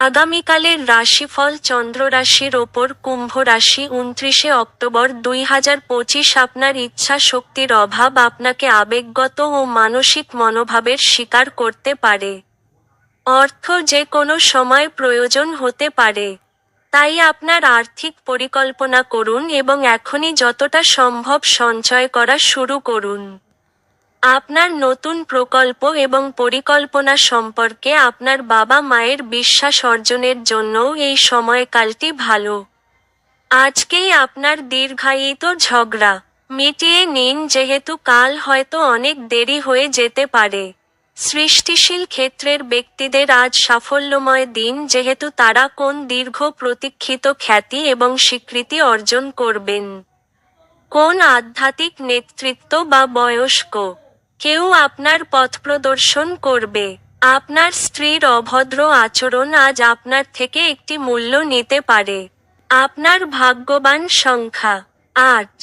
আগামীকালের রাশিফল চন্দ্র রাশির ওপর কুম্ভ রাশি উনত্রিশে অক্টোবর দুই হাজার পঁচিশ আপনার ইচ্ছা শক্তির অভাব আপনাকে আবেগগত ও মানসিক মনোভাবের শিকার করতে পারে। অর্থ যে কোনো সময় প্রয়োজন হতে পারে। তাই আপনার আর্থিক পরিকল্পনা করুন এবং এখনই যতটা সম্ভব সঞ্চয় করা শুরু করুন। আপনার নতুন প্রকল্প এবং পরিকল্পনা সম্পর্কে আপনার বাবা মায়ের বিশ্বাস অর্জনের জন্যও এই সময়কালটি ভালো। আজকেই আপনার দীর্ঘায়িত ঝগড়া মিটিয়ে নিন, যেহেতু কাল হয়তো অনেক দেরি হয়ে যেতে পারে। সৃষ্টিশীল ক্ষেত্রের ব্যক্তিদের আজ সাফল্যময় দিন, যেহেতু তারা কোন দীর্ঘ প্রতীক্ষিত খ্যাতি এবং স্বীকৃতি অর্জন করবেন। কোন আধ্যাত্মিক নেতৃত্ব বা বয়স্ক কেউ আপনার পথ প্রদর্শন করবে। আপনার স্ত্রীর অভদ্র আচরণ আজ আপনার থেকে একটি মূল্য নিতে পারে। আপনার ভাগ্যবান সংখ্যা, আট।